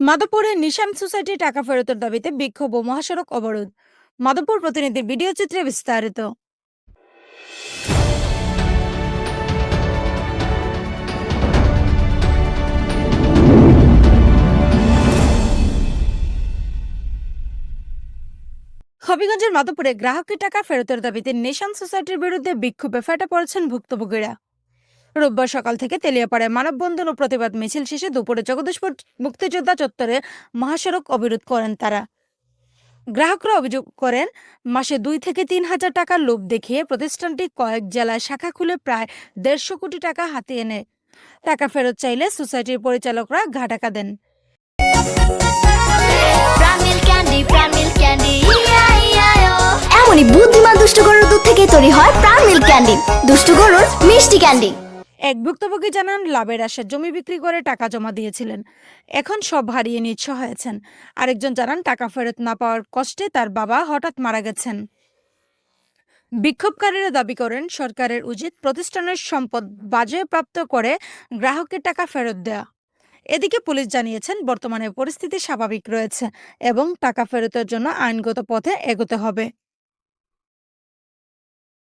মাধবপুরে নিশান society টাকা ফেরতের দাবিতে বিক্ষোভ ও মহাসড়ক অবরোধ। মাধবপুর প্রতিনিধির ভিডিও চিত্রে বিস্তারিত। হবিগঞ্জের মাধবপুরে গ্রাহকের টাকা ফেরতের দাবিতে নেশান সোসাইটির বিরুদ্ধে বিক্ষোভে ফেটে পড়েছেন ভুক্তভোগীরা। রোববার সকাল থেকে তেলিয়াপাড়ায় মানববন্ধন ও প্রতিবাদ মিছিল শেষে দুপুরে জগদীশপুর মুক্তিযোদ্ধা চত্বরে মহাসড়ক অবরোধ করেন তারা। গ্রাহকরা অভিযোগ করেন মাসে দুই থেকে তিন হাজার টাকার লোভ দেখিয়ে প্রতিষ্ঠানটি কয়েক জেলায় শাখা খুলে প্রায় দেড়শো কোটি টাকা হাতিয়ে নেয়। টাকা ফেরত চাইলে সোসাইটির পরিচালকরা ঘাটাকা দেন। ক্যান্ডি প্রামিল ক্যান্ডি এমনই বুদ্ধিমান দুষ্ট গরুর দুধ থেকে তৈরি হয় প্রামিল ক্যান্ডি দুষ্ট গরুর মিষ্টি ক্যান্ডি। এক ভুক্তভোগী জানান, লাভের আশা জমি বিক্রি করে টাকা জমা দিয়েছিলেন। এখন সব হারিয়ে নিচ্ছ হয়েছেন। আরেকজন জানান, টাকা ফেরত না পাওয়ার কষ্টে তার বাবা হঠাৎ মারা গেছেন। বিক্ষোভকারীরা দাবি করেন, সরকারের উচিত প্রতিষ্ঠানের সম্পদ বাজেয়াপ্রাপ্ত করে গ্রাহকের টাকা ফেরত দেয়া এদিকে পুলিশ জানিয়েছেন, বর্তমানে পরিস্থিতি স্বাভাবিক রয়েছে এবং টাকা ফেরতের জন্য আইনগত পথে এগোতে হবে।